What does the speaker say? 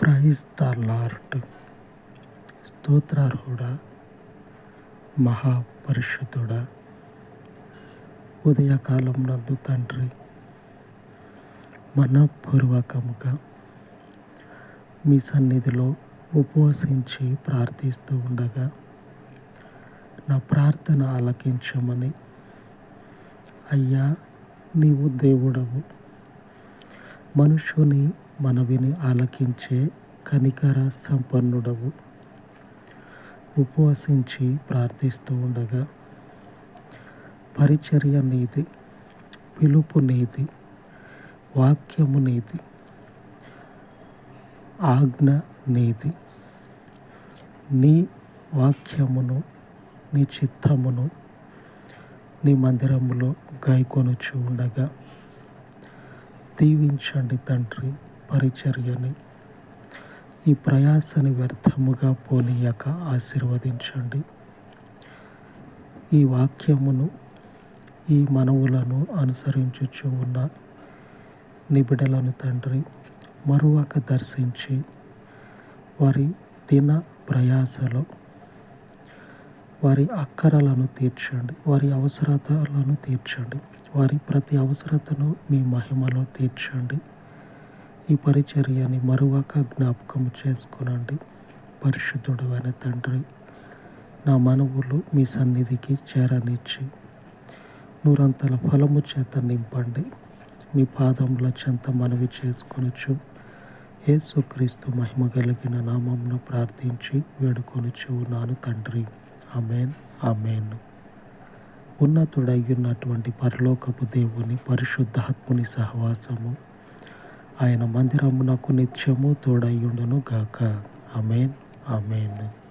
Praise the lord స్తోత్రార్హుడ మహాపరిశుద్ధుడా ఉదయకాలం నందు తండ్రి మనపూర్వకముగా మీ సన్నిధిలో ఉపవసించి ప్రార్థిస్తూ ఉండగా నా ప్రార్థన ఆలకించమని అయ్యా నీవు దేవుడవు. మనుషుని మనవిని ఆలకించే కనికర సంపన్నుడవు. ఉపవసించి ప్రార్థిస్తూ ఉండగా పరిచర్య నీది పిలుపు నీది వాక్యము నీది ఆజ్ఞ నీది నీ వాక్యమును నీ చిత్తమును నీ మందిరములో గాయకొనుచు ఉండగా దీవించండి తండ్రి. పరిచర్యని ఈ ప్రయాసని వ్యర్థముగా పోనీయక ఆశీర్వదించండి. ఈ వాక్యమును ఈ మనవులను అనుసరించుచు ఉన్న నిబిడలను తండ్రి మరువక దర్శించి వారి దిన ప్రయాసలో వారి అక్కరలను తీర్చండి వారి అవసరతలను తీర్చండి వారి ప్రతి అవసరతను మీ మహిమలో తీర్చండి. ఈ పరిచర్యని మరువక జ్ఞాపకం చేసుకునండి. పరిశుద్ధుడు అనే తండ్రి నా మనవులు మీ సన్నిధికి చేరనిచ్చి నూరంతల ఫలము చేత నింపండి. మీ పాదముల చెంత మనవి చేసుకొనుచు యేసుక్రీస్తు మహిమ కలిగిన నామంను ప్రార్థించి వేడుకొనిచ్చు ఉన్నాను తండ్రి. అమేన్ అమేన్ ఉన్నతుడయ్యున్నటువంటి పరలోకపు దేవుని పరిశుద్ధాత్ముని సహవాసము ఆయన మందిరమునకు నిత్యము తోడయ్యుండును గాక. అమేన్ అమేన్